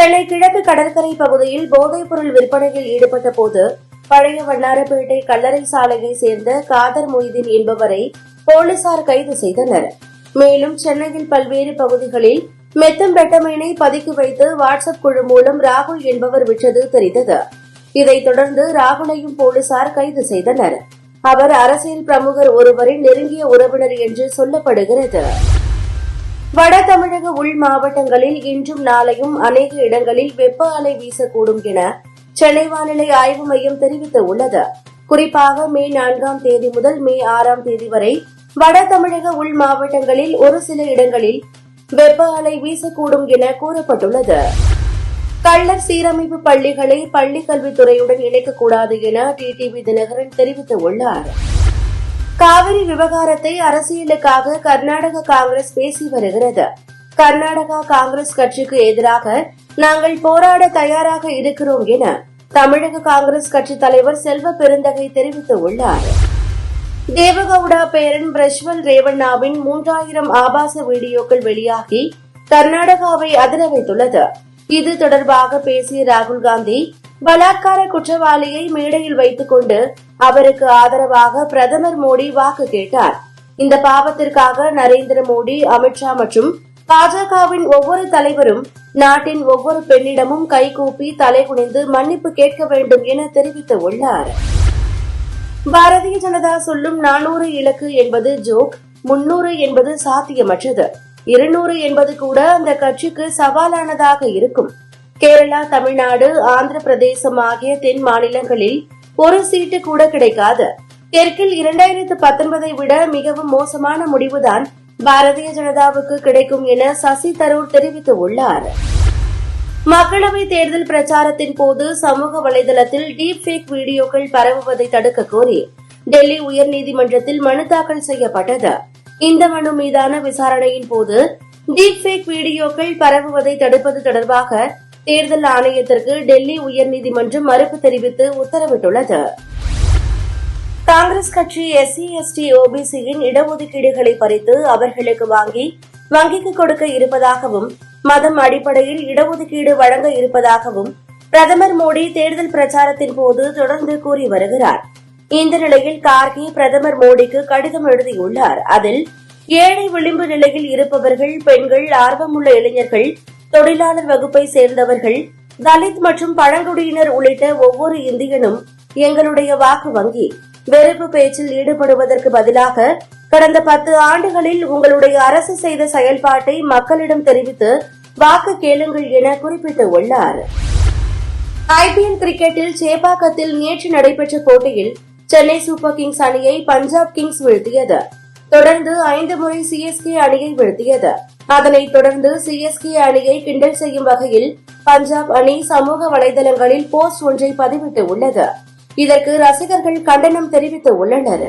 சென்னை கிழக்கு கடற்கரை பகுதியில் போதைப்பொருள் விற்பனையில் ஈடுபட்ட போது பழைய வண்ணாரப்பேட்டை கல்லறை சாலையை சேர்ந்த காதர் மொய்தீன் என்பவரை போலீசார் கைது செய்தனர். மேலும் சென்னையில் பல்வேறு பகுதிகளில் மெத்தம் மெத்தம்பெட்டமைனை பதுக்கி வைத்து வாட்ஸ்அப் குழு மூலம் ராகுல் என்பவர் விற்றது தெரிந்தது. இதைத் தொடர்ந்து ராகுலையும் போலீசார் கைது செய்தனர். அவர் அரசியல் பிரமுகர் ஒருவரின் நெருங்கிய உறவினர் என்று சொல்லப்படுகிறது. வட தமிழக உள் மாவட்டங்களில் இன்றும் நாளையும் அநேக இடங்களில் வெப்ப அலை வீசக்கூடும் என சென்னை வானிலை ஆய்வு மையம் தெரிவித்துள்ளது. குறிப்பாக மே நான்காம் தேதி முதல் மே ஆறாம் தேதி வரை வட தமிழக உள் மாவட்டங்களில் ஒரு சில இடங்களில் வெப்ப அலை வீசக்கூடும் என கூறப்பட்டுள்ளது. கள்ளர் சீரமைப்பு பள்ளிகளை பள்ளிக் கல்வித்துறையுடன் இணைக்கக்கூடாது என டிடிவி தினகரன் தெரிவித்துள்ளார். காவிரி விவகாரத்தை அரசியலுக்காக கர்நாடக காங்கிரஸ் பேசி வருகிறது. கர்நாடகா காங்கிரஸ் கட்சிக்கு எதிராக நாங்கள் போராட தயாராக இருக்கிறோம் என தமிழக காங்கிரஸ் கட்சி தலைவர் செல்வ பெருந்தகை தெரிவித்துள்ளார். தேவகவுடா பேரன் பிரஷ்வல் ரேவண்ணாவின் மூன்றாயிரம் ஆபாச வீடியோக்கள் வெளியாகி கர்நாடகாவை அதிர வைத்துள்ளது. இது தொடர்பாக பேசிய ராகுல் காந்தி பலாத்கார குற்றவாளியை மேடையில் வைத்துக் கொண்டு அவருக்கு ஆதரவாக பிரதமர் மோடி வாக்கு கேட்டார். இந்த பாவத்திற்காக நரேந்திர மோடி அமித்ஷா மற்றும் பாஜகவின் ஒவ்வொரு தலைவரும் நாட்டின் ஒவ்வொரு பெண்ணிடமும் கைகூப்பி தலைகுனிந்து மன்னிப்பு கேட்க வேண்டும் என தெரிவித்துள்ளார் பாரதிய ஜனதா சொல்லும் நானூறு இலக்கு என்பது ஜோக் முன்னூறு என்பது சாத்தியமற்றது. இருநூறு என்பது கூட அந்த கட்சிக்கு சவாலானதாக இருக்கும். கேரளா தமிழ்நாடு ஆந்திர பிரதேசம் ஆகிய தென் மாநிலங்களில் ஒரு சீட்டு கூட கிடைக்காது. தெற்கில் இரண்டாயிரத்து பத்தொன்பதை விட மிகவும் மோசமான முடிவுதான் பாரதிய ஜனதாவுக்கு கிடைக்கும் என சசி தரூர் தெரிவித்துள்ளார். மக்களவை தேர்தல் பிரச்சாரத்தின் போது சமூக வலைதளத்தில் டீப் ஃபேக் வீடியோக்கள் பரவுவதை தடுக்க கோரி டெல்லி உயர்நீதிமன்றத்தில் மனு தாக்கல் செய்யப்பட்டது. இந்த மனு மீதான விசாரணையின் போது டீப் ஃபேக் வீடியோக்கள் பரவுவதை தடுப்பது தொடர்பாக தேர்தல் ஆணையத்திற்கு டெல்லி உயர்நீதிமன்றம் மறுப்பு தெரிவித்து உத்தரவிட்டுள்ளது. காங்கிரஸ் கட்சி எஸ்சி எஸ்டி ஓபிசியின் இடஒதுக்கீடுகளை பறித்து அவர்களுக்கு வாங்கி வங்கிக்கு கொடுக்க இருப்பதாகவும் மதம் அடிப்படையில் இடஒதுக்கீடு வழங்க இருப்பதாகவும் பிரதமர் மோடி தேர்தல் பிரச்சாரத்தின் போது தொடர்ந்து கூறி வருகிறார். இந்த நிலையில் கார்கி பிரதமர் மோடிக்கு கடிதம் எழுதியுள்ளார். அதில் ஏழை விளிம்பு நிலையில் இருப்பவர்கள் பெண்கள் ஆர்வமுள்ள இளைஞர்கள் தொழிலாளர் வகுப்பை சேர்ந்தவர்கள் தலித் மற்றும் பழங்குடியினர் உள்ளிட்ட ஒவ்வொரு இந்தியனும் எங்களுடைய வாக்கு வங்கி வெறுப்பு பேச்சில் ஈடுபடுவதற்கு பதிலாக கடந்த பத்து ஆண்டுகளில் உங்களுடைய அரசு செய்த செயல்பாட்டை மக்களிடம் தெரிவித்து வாக்கு கேளுங்கள் என குறிப்பிட்டுள்ளார் ஐபிஎல் கிரிக்கெட்டில் சேப்பாக்கத்தில் நேற்று நடைபெற்ற போட்டியில் சென்னை சூப்பர் கிங்ஸ் அணியை பஞ்சாப் கிங்ஸ் வீழ்த்தியது. தொடர்ந்து ஐந்து முறை சிஎஸ்கே அணியை வீழ்த்தியது. அதனைத் தொடர்ந்து சிஎஸ்கே அணியை கிண்டல் செய்யும் வகையில் பஞ்சாப் அணி சமூக வலைதளங்களில் போஸ்ட் ஒன்றை பதிவிட்டு உள்ளது இதற்கு ரசிகர்கள் கண்டனம் தெரிவித்து உள்ளனர்